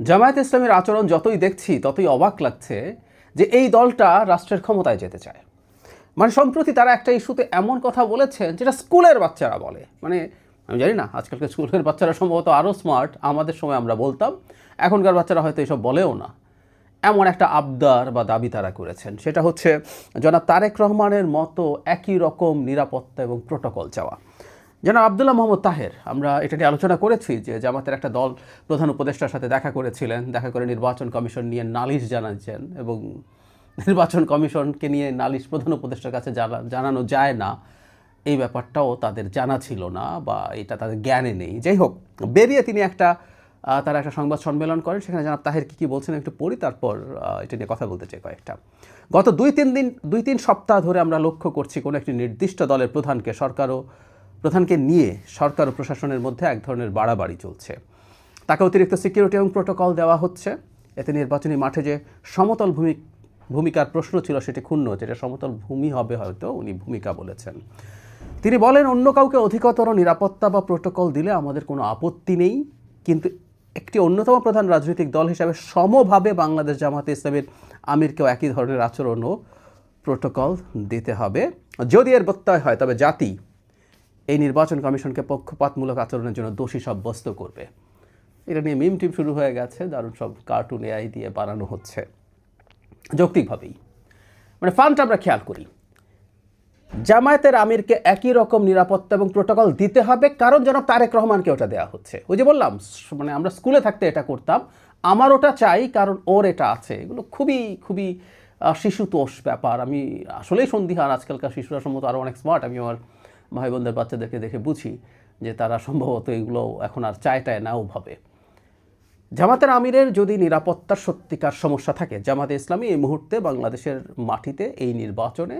জামায়াত ইসলামের আচরণ যতই দেখছি, ততই অবাক লাগছে যে এই দলটা রাষ্ট্রের ক্ষমতায় যেতে চায়। মানে সম্প্রতি তারা একটা ইস্যুতে এমন কথা বলেছেন যেটা স্কুলের বাচ্চারা বলে। মানে আমি জানি না, আজকালকার স্কুলের বাচ্চারা সম্ভবত আরও স্মার্ট আমাদের সময় আমরা বলতাম, এখনকার বাচ্চারা হয়তো এসব বলেও না। এমন একটা আবদার বা দাবি তারা করেছেন। সেটা হচ্ছে, জনাব তারেক রহমানের মতো একই রকম নিরাপত্তা এবং প্রোটোকল চাওয়া। জনাব আবদুল্লাহ মোহাম্মদ তাহের, আমরা এটা নিয়ে আলোচনা করেছি যে জামাতের একটা দল প্রধান উপদেষ্টার সাথে দেখা করেছিলেন, দেখা করে নির্বাচন কমিশন নিয়ে নালিশ জানাচ্ছেন এবং নির্বাচন কমিশনকে নিয়ে নালিশ প্রধান উপদেষ্টার কাছে জানা, জানানো যায় না। এই ব্যাপারটাও তাদের জানা ছিল না বা এটা তাদের জ্ঞানে নেই। যাই হোক, বেরিয়ে তিনি একটা তারা একটা সংবাদ সম্মেলন করেন, সেখানে জানাব তাহের কী কী বলছেন একটু পড়ি, তারপর এটা নিয়ে কথা বলতে চাই কয়েকটা। গত দুই তিন দিন, দুই তিন সপ্তাহ ধরে আমরা লক্ষ্য করছি কোনো একটি নির্দিষ্ট দলের প্রধানকে, সরকারও প্রধানকে নিয়ে সরকার ও প্রশাসনের মধ্যে এক ধরনের বাড়াবাড়ি চলছে। তাকে অতিরিক্ত সিকিউরিটি এবং প্রোটোকল দেওয়া হচ্ছে। এতে নির্বাচনী মাঠে যে সমতল ভূমি, ভূমিকার প্রশ্ন ছিল সেটি ক্ষুণ্ণ, যেটা সমতল ভূমি হবে হয়তো উনি ভূমিকা বলেছেন। তিনি বলেন, অন্য কাউকে অধিকতর নিরাপত্তা বা প্রোটোকল দিলে আমাদের কোনো আপত্তি নেই, কিন্তু একটি অন্যতম প্রধান রাজনৈতিক দল হিসাবে সমভাবে বাংলাদেশ জামাতে ইসলামের আমিরকেও একই ধরনের আচরণ ও প্রোটোকল দিতে হবে। যদি এর প্রত্যয় হয়, তবে জাতি এই নির্বাচন কমিশনকে পক্ষপাতমূলক আচরণের জন্য দোষী সাব্যস্ত করবে। এটা নিয়ে মিম টিম শুরু হয়ে গেছে, দারুণ সব কার্টুন এআই দিয়ে বানানো হচ্ছে। যৌক্তিকভাবেই মানে ফান্ড আমরা খেয়াল করি। জামায়াতের আমিরকে একই রকম নিরাপত্তা এবং প্রোটোকল দিতে হবে, কারণ যেন তারেক রহমানকে ওটা দেওয়া হচ্ছে। ওই যে বললাম মানে আমরা স্কুলে থাকতে এটা করতাম, আমার ওটা চাই, কারণ ওর এটা আছে। এগুলো খুবই খুবই শিশুতোষ ব্যাপার। আমি আসলেই সন্দিহান, আজকালকার শিশুরা সম্ভবত আরও অনেক স্মার্ট আমি আমার ভাই বোনদের বাচ্চাদেরকে দেখে বুঝি যে তারা সম্ভবত এগুলো এখন আর চায়টায় নাও ভাবে। জামাতের আমিরের যদি নিরাপত্তার সত্যিকার সমস্যা থাকে, জামাতে ইসলামী এই মুহূর্তে বাংলাদেশের মাটিতে এই নির্বাচনে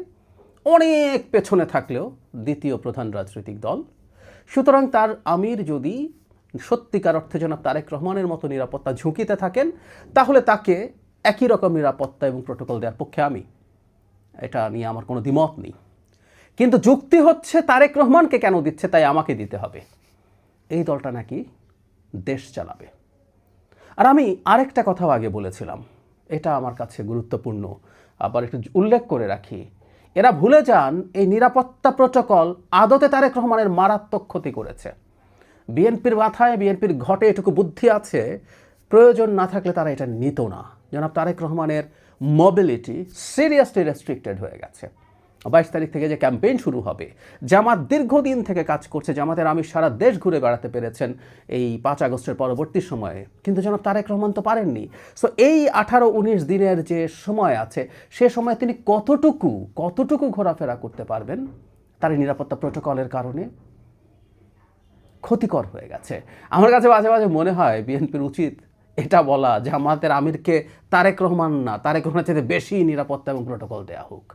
অনেক পেছনে থাকলেও দ্বিতীয় প্রধান রাজনৈতিক দল। সুতরাং তার আমির যদি সত্যিকার অর্থে জনাব তারেক রহমানের মতো নিরাপত্তা ঝুঁকিতে থাকেন, তাহলে তাকে একই রকম নিরাপত্তা এবং প্রোটোকল দেওয়ার পক্ষে আমি, এটা নিয়ে আমার কোনো দ্বিমত নেই। কিন্তু যুক্তি হচ্ছে তারেক রহমানকে কেন দিচ্ছে তাই আমাকে দিতে হবে। এই দলটা নাকি দেশ চালাবে। আর আমি আরেকটা কথাও আগে বলেছিলাম, এটা আমার কাছে গুরুত্বপূর্ণ, আবার একটু উল্লেখ করে রাখি। এরা ভুলে যান এই নিরাপত্তা প্রোটোকল আদতে তারেক রহমানের মারাত্মক ক্ষতি করেছে। বিএনপির মাথায়, বিএনপির ঘটে এটুকু বুদ্ধি আছে, প্রয়োজন না থাকলে তারা এটা নিত না। জনাব তারেক রহমানের মোবিলিটি সিরিয়াসলি রেস্ট্রিক্টেড হয়ে গেছে। বাইশ তারিখ থেকে যে ক্যাম্পেইন শুরু হবে, জামাত দীর্ঘদিন থেকে কাজ করছে, জামাতের আমির সারা দেশ ঘুরে বেড়াতে পেরেছেন এই পাঁচ আগস্টের পরবর্তী সময়ে। কিন্তু জনাব তারেক রহমান তো পারেননি। সো এই আঠারো উনিশ দিনের যে সময় আছে, সে সময় তিনি কতটুকু কতটুকু ঘোরাফেরা করতে পারবেন? তার নিরাপত্তা প্রোটোকলের কারণে ক্ষতিকর হয়ে গেছে। আমার কাছে মাঝে মাঝে মনে হয়, বিএনপির উচিত এটা বলা যে আমাদের আমিরকে তারেক রহমান না, তারেক রহমানের চাইতে বেশি নিরাপত্তা এবং প্রোটোকল দেওয়া হোক।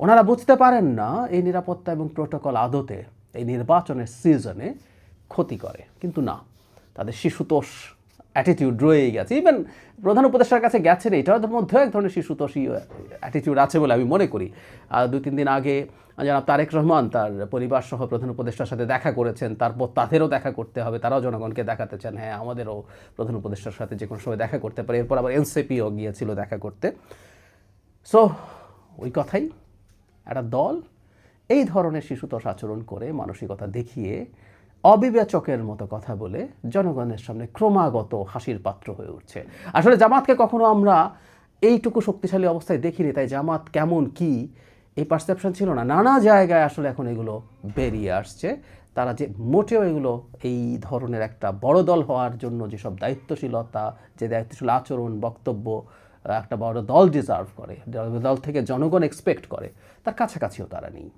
ওনারা বুঝতে পারেন না এই নিরাপত্তা এবং প্রোটোকল আদতে এই নির্বাচনের সিজনে ক্ষতি করে, কিন্তু না। তাদের শিশুতোষ অ্যাটিটিউড রয়েই গেছে। ইভেন প্রধান উপদেষ্টার কাছে গেছে রে এটার মধ্যেও এক ধরনের শিশুতোষী অ্যাটিটিউড আছে বলে আমি মনে করি। আর দুই, তিন দিন আগে জানাব তারেক রহমান তার পরিবার সহ প্রধান উপদেষ্টার সাথে দেখা করেছেন, তারপর তাদেরও দেখা করতে হবে, তারাও জনগণকে দেখাতে চান। হ্যাঁ আমাদেরও প্রধান উপদেষ্টার সাথে যে কোনো সময় দেখা করতে পারে। এরপর আবার এনসিপিও গিয়েছিল দেখা করতে। সো ওই কথাই। একটা দল এই ধরনের শিশুতোষ আচরণ করে মানসিকতা দেখিয়ে অবিবেচকের মতো কথা বলে জনগণের সামনে ক্রমাগত হাসির পাত্র হয়ে উঠছে। আসলে জামাতকে কখনো আমরা এইটুকু শক্তিশালী অবস্থায় দেখিনি, তাই জামাত কেমন কি এই পারসেপশন ছিল না। নানা জায়গায় আসলে এখন এগুলো বেরিয়ে আসছে। তারা যে মোটেও এগুলো এই ধরনের একটা বড় দল হওয়ার জন্য যেসব দায়িত্বশীলতা, যে দায়িত্বশীল আচরণ, বক্তব্য একটা বড় দল ডিজার্ভ করে। দল থেকে জনগণ এক্সপেক্ট করে। তার কাছাকাছিও তারা নেই।